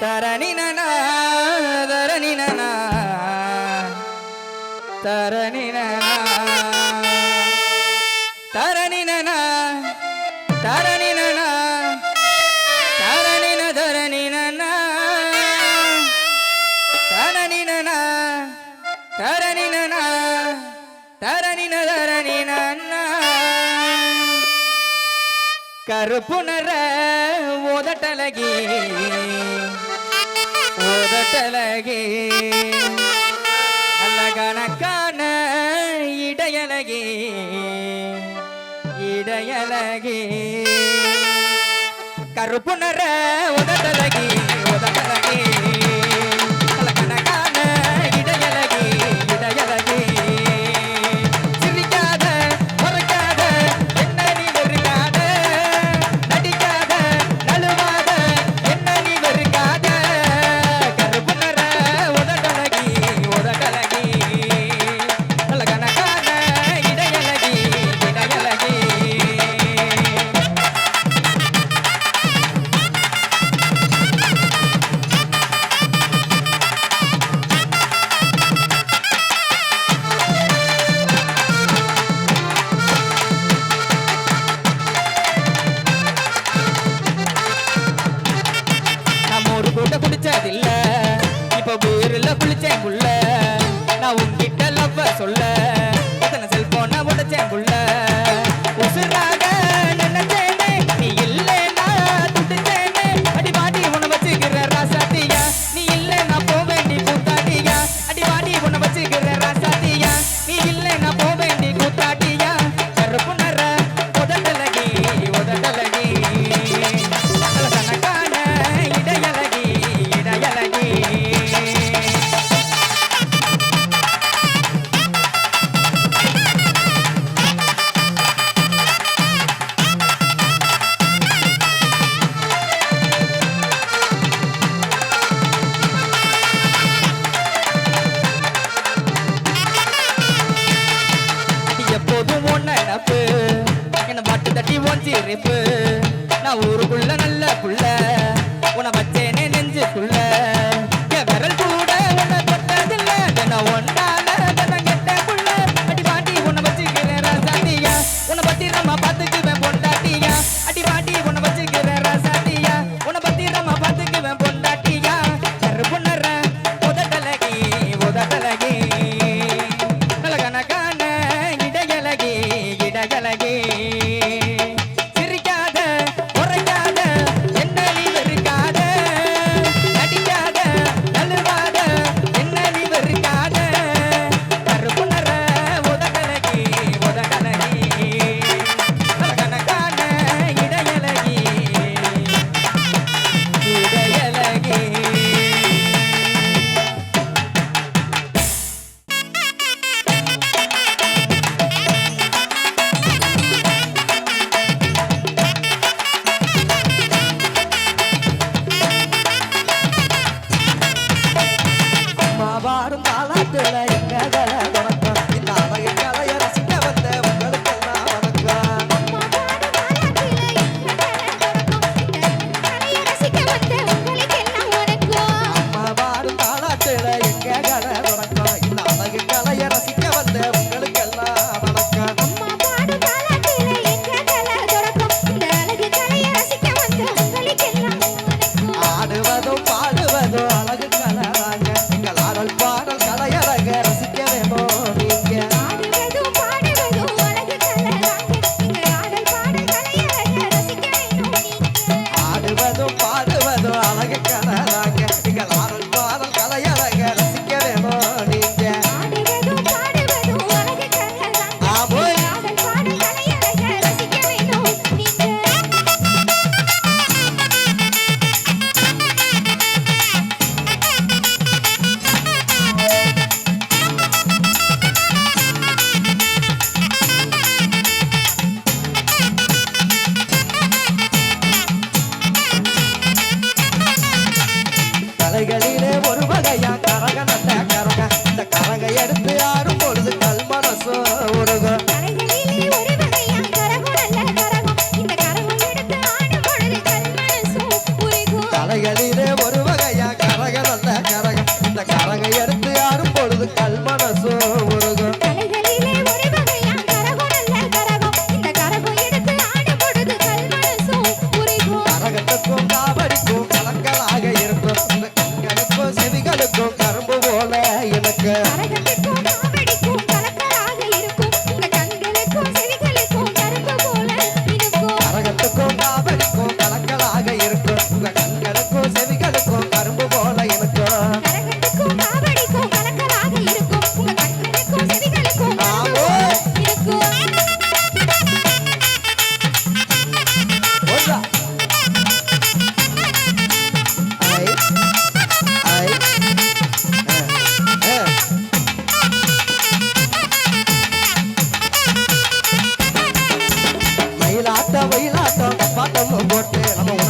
தரணினா தரணினா தரணினா தரணினா தரணினா தரணின தரணினா தரணினா தரணினா தரணின தரணினா கருப்புணர ಓದಟಲಗಿ. ಓದಟಲಗಿ. ಅಲ್ಲಗನಕನ இடையலகே இடையலகே கருப்புணர உதட்டலகே உதட்டலகே espectacular. நான் ஊருக்குள்ள நல்ல புள்ள. மயிலாட்டம் மயிலாட்டம் பாட்டம் போட்டு நம்ம